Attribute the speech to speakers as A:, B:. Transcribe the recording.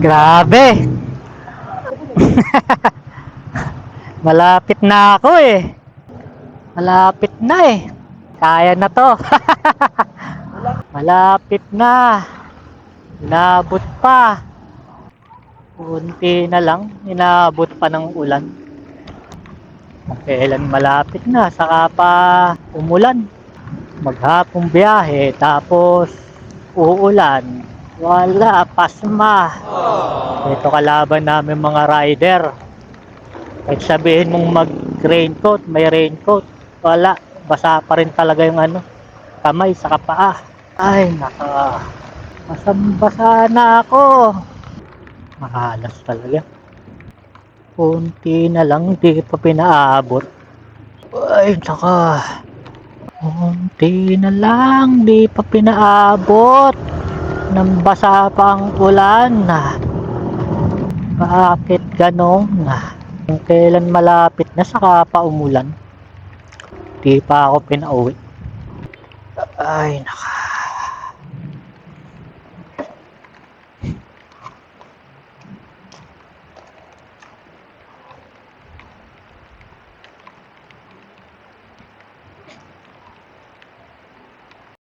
A: Grabe. Malapit na ako eh. Malapit na eh. Kaya na to. Malapit na. Inabot pa. Kunti na lang. Inabot pa ng ulan. Kailan malapit na. Saka pa umulan. Maghapong biyahe. Tapos uulan. Wala. Pasma. Ito kalaban namin mga rider. Kahit sabihin mong mag-raincoat, may raincoat. Wala. Basa pa rin talaga yung ano, kamay sa paa. Ay, naka. Basang-basa na ako. Mahalas talaga. Kunti na lang, hindi pa pinaabot. Ay, naka. Kunti na lang, di pa pinaabot. Nang basa pa ang ulan. Bakit ganon? Kung kailan malapit na saka pa umulan. Di pa ako pinauwi. Ay, naka.